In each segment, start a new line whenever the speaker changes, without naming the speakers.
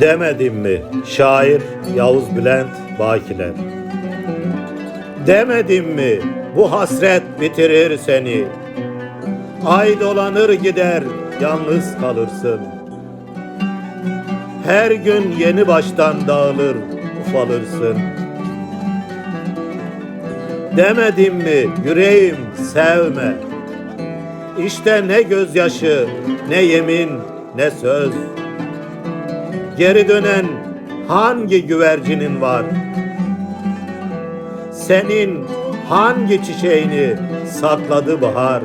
Demedim mi şair Yavuz Bülent Bakiler? Demedim mi bu hasret bitirir seni? Ay dolanır gider yalnız kalırsın. Her gün yeni baştan dağılır ufalırsın. Demedim mi yüreğim sevme. İşte ne gözyaşı, ne yemin, ne söz. Geri dönen hangi güvercinin var? Senin hangi çiçeğini sakladı bahar?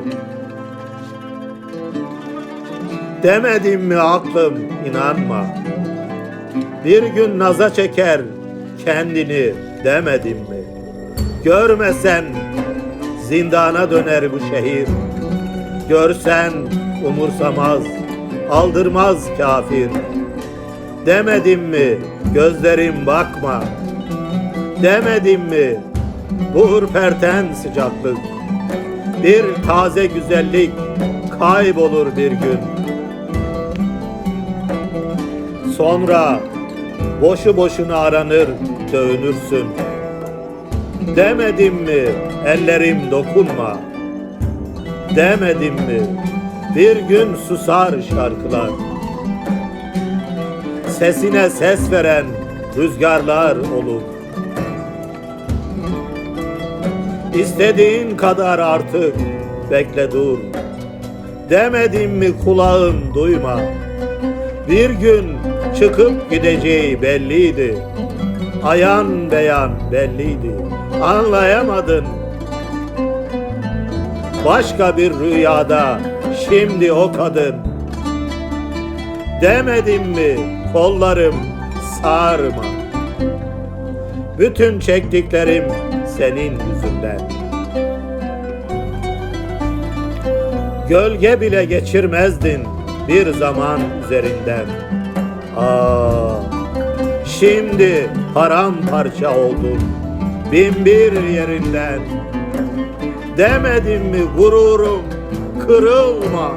Demedim mi aklım inanma. Bir gün naza çeker kendini demedim mi? Görmesen zindana döner bu şehir. Görsen umursamaz, aldırmaz kafir. Demedim mi gözlerim bakma. Demedim mi bu ürperten sıcaklık. Bir taze güzellik kaybolur bir gün. Sonra boşu boşuna aranır, dövünürsün. Demedim mi ellerim dokunma. Demedim mi bir gün susar şarkılar. Sesine ses veren rüzgarlar olur. İstediğin kadar artık bekle dur. Demedim mi kulağın duyma. Bir gün çıkıp gideceği belliydi. Ayan beyan belliydi. Anlayamadın. Başka bir rüyada şimdi o kadın. Demedim mi kollarım sarma. Bütün çektiklerim senin yüzünden. Gölge bile geçirmezdin bir zaman üzerinden. Aa, şimdi paramparça oldun bin bir yerinden. Demedim mi gururum kırılma.